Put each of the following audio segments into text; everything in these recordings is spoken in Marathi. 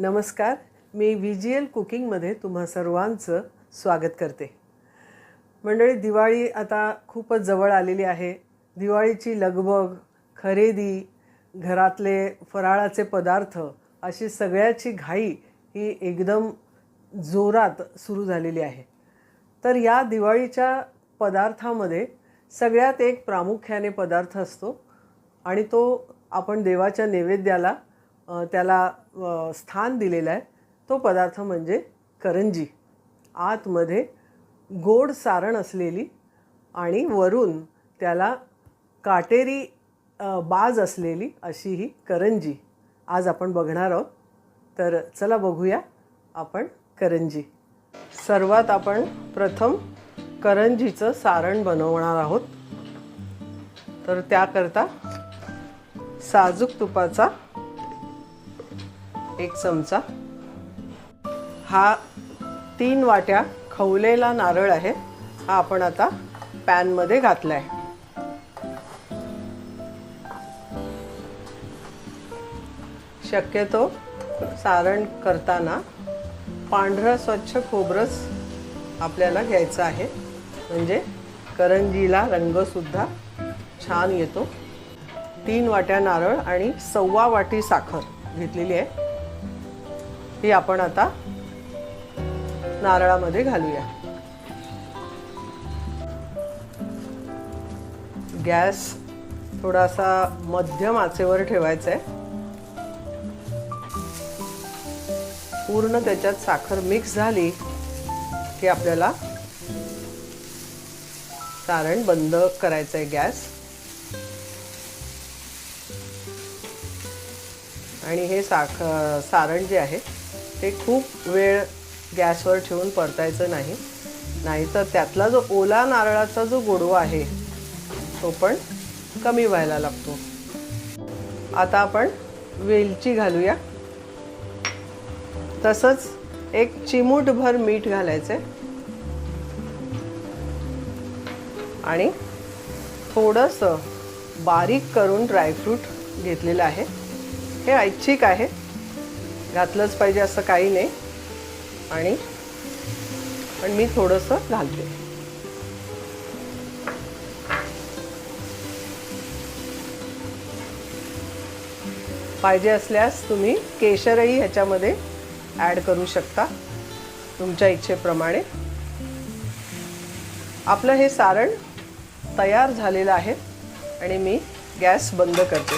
नमस्कार. मी व्ही जी एल कुकिंगमध्ये तुम्हा सर्वांचं स्वागत करते. मंडळी दिवाळी आता खूपच जवळ आलेली आहे. दिवाळीची लगबग खरेदी घरातले फराळाचे पदार्थ अशी सगळ्याची घाई ही एकदम जोरात सुरू झालेली आहे. तर या दिवाळीच्या पदार्थामध्ये सगळ्यात एक प्रामुख्याने पदार्थ असतो आणि तो आपण देवाच्या नैवेद्याला त्याला स्थान दिलेलं आहे. तो पदार्थ म्हणजे करंजी. आतमध्ये गोड सारण असलेली आणि वरून त्याला काटेरी बाज असलेली अशी ही करंजी. आज आपण बघणार आहोत. तर चला बघूया आपण करंजी. सर्वात आपण प्रथम करंजीचं सारण बनवणार आहोत. तर त्याकरता साजूक तुपाचा एक चमचा. हा तीन वाट्या खवलेला नारळ आहे. हा आपण आता पॅनमध्ये घातला आहे शक्यतो सारण करताना पांढरं स्वच्छ खोबरंच आपल्याला घ्यायचं आहे. म्हणजे करंजीला रंगसुद्धा छान येतो. तीन वाट्या नारळ आणि सव्वा वाटी साखर घेतलेली आहे. ही आपण आता नारळामध्ये घालूया. गॅस थोडासा मध्यम आचेवर ठेवायचा आहे पूर्ण त्याच्यात साखर मिक्स झाली की आपल्याला सारण बंद करायचं आहे गॅस. आणि हे साख सारण जे आहे ते खूप वेळ गॅसवर ठेवून परतायचं नाही. नाहीतर त्यातला जो ओला नारळाचा जो गोडवा आहे तो पण कमी व्हायला लागतो. आता आपण वेलची घालूया. तसंच एक चिमूटभर मीठ घालायचं आहे आणि थोडंसं बारीक करून ड्रायफ्रूट घेतलेलं आहे. हे ऐच्छिक आहे. घातलंच पाहिजे असं काही नाही. आणि पण मी थोडंसं घालते. पाहिजे असल्यास तुम्ही केशरही ह्याच्यामध्ये ॲड करू शकता तुमच्या इच्छेप्रमाणे. आपलं हे सारण तयार झालेलं आहे आणि मी गॅस बंद करते.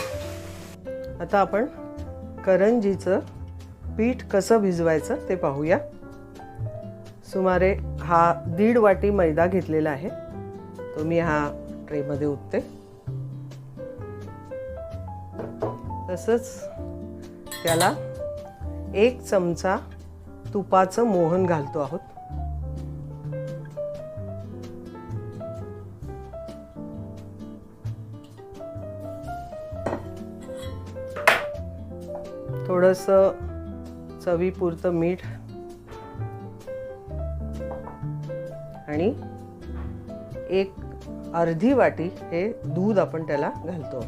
आता आपण करंजीचं पीठ कसं भिजवायचं ते पाहूया. सुमारे हा दीड वाटी मैदा घेतलेला आहे. तो मी हा ट्रेमध्ये उठते तसंच त्याला एक चमचा तुपाचं मोहन घालतो आहोत. थोडंसं चवीपुरतं मीठ आणि एक अर्धी वाटी हे दूध आपण त्याला घालतो.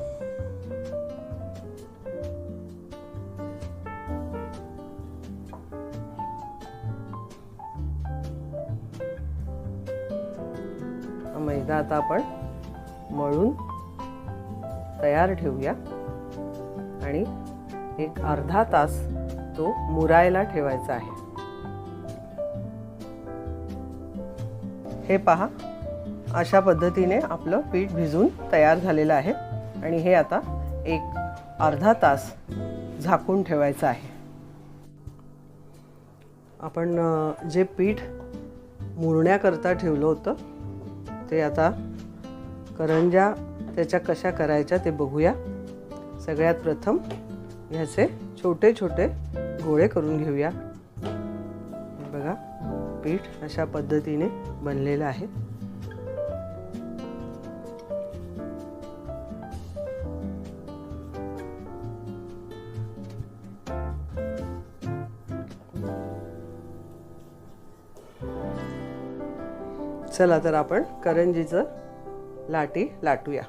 मैदा आता आपण मळून तयार ठेवूया. आणि एक अर्धा तास तो मुरायला ठेवायचा आहे. हे पहा अशा पद्धतीने आपलं पीठ भिजून तयार झालेलं आहे आणि हे आता एक अर्धा तास झाकून ठेवायचं आहे. आपण जे पीठ मुरण्याकरता ठेवलं होतं ते आता करंज्या त्याच्या कशा करायच्या ते बघूया. सगळ्यात प्रथम ह्याचे छोटे छोटे गोळे करून घेऊया. बघा पीठ अशा पद्धतीने बनलेलं आहे. चला तर आपण करंजीचं लाटी लाटूया.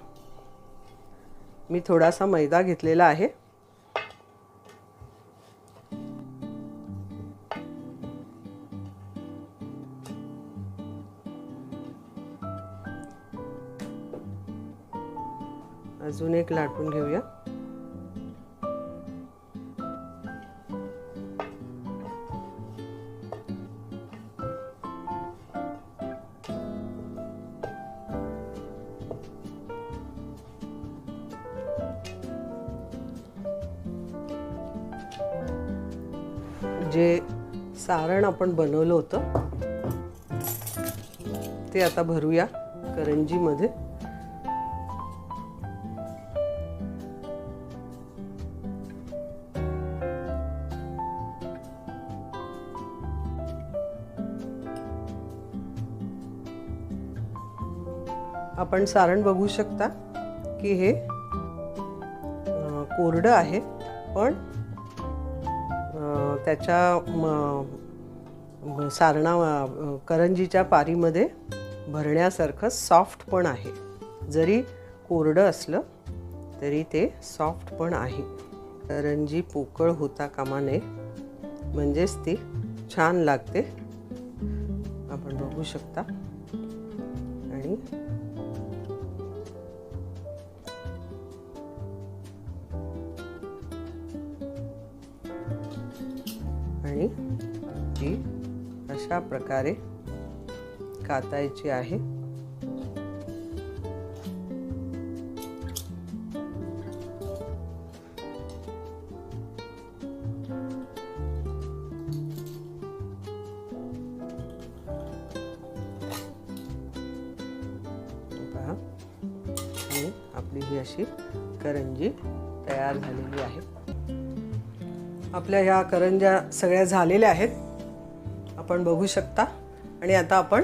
मी थोडासा मैदा घेतलेला आहे. अजून एक लाटून घेऊया. जे सारण आपण बनवलं होतं ते आता भरूया करंजीमध्ये. आपण सारण बघू शकता की हे कोरडं आहे पण त्याच्या म- सारणा करंजीच्या पारीमध्ये भरण्यासारखं सॉफ्ट पण आहे. जरी कोरडं असलं तरी ते सॉफ्ट पण आहे. करंजी पोकळ होता कामा नये म्हणजेच ती छान लागते. आपण बघू शकता. आणि अशा प्रकारे कातायची आहे. आपली ही अशी करंजी तयार झालेली आहे. आपल्या ह्या करंज्या सगळ्या झालेल्या आहेत. आपण बघू शकता. आणि आता आपण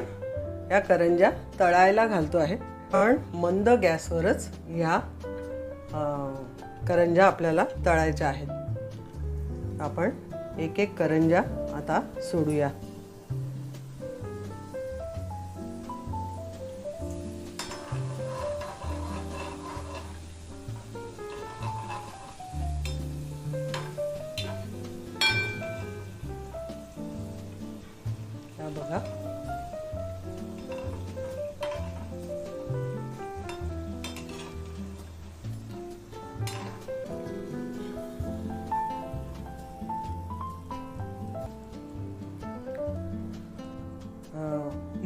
या करंज्या तळायला घालतो आहे. पण मंद गॅसवरच ह्या करंजा करंज्या आपल्याला तळायच्या आहेत. आपण एक एक करंज्या आता सोडूया.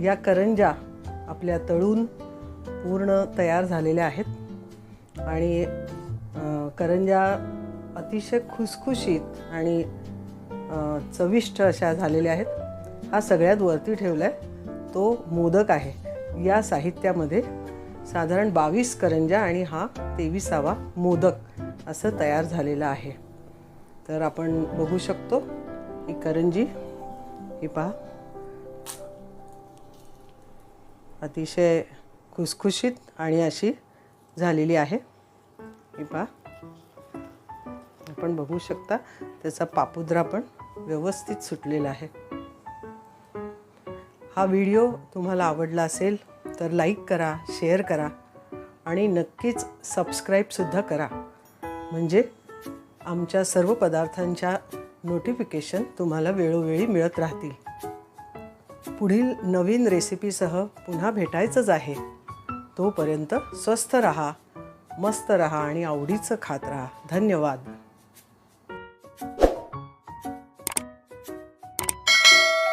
या करंजा आपल्या तळून पूर्ण तयार झालेल्या आहेत. आणि करंजा अतिशय खुसखुशीत आणि चविष्ट अशा झालेल्या आहेत. हा सगळ्यात वरती ठेवला आहे तो मोदक आहे. या साहित्यामध्ये साधारण बावीस करंजा आणि हा तेविसावा मोदक असं तयार झालेलं आहे. तर आपण बघू शकतो ही करंजी. ही पहा. अतिशय खुसखुशीत आणि अशी झालेली आहे. ही पहा. आपण बघू शकता त्याचा पापुद्रा पण व्यवस्थित सुटलेला आहे. हा व्हिडिओ तुम्हाला आवडला असेल तर लाईक करा शेअर करा आणि नक्कीच सबस्क्राईबसुद्धा करा. म्हणजे आमच्या सर्व पदार्थांच्या नोटिफिकेशन तुम्हाला वेळोवेळी मिळत राहतील. पुढील नवीन रेसिपीसह पुन्हा भेटायचंच आहे. तोपर्यंत स्वस्थ रहा मस्त रहा आणि आवडीचं खात रहा. धन्यवाद.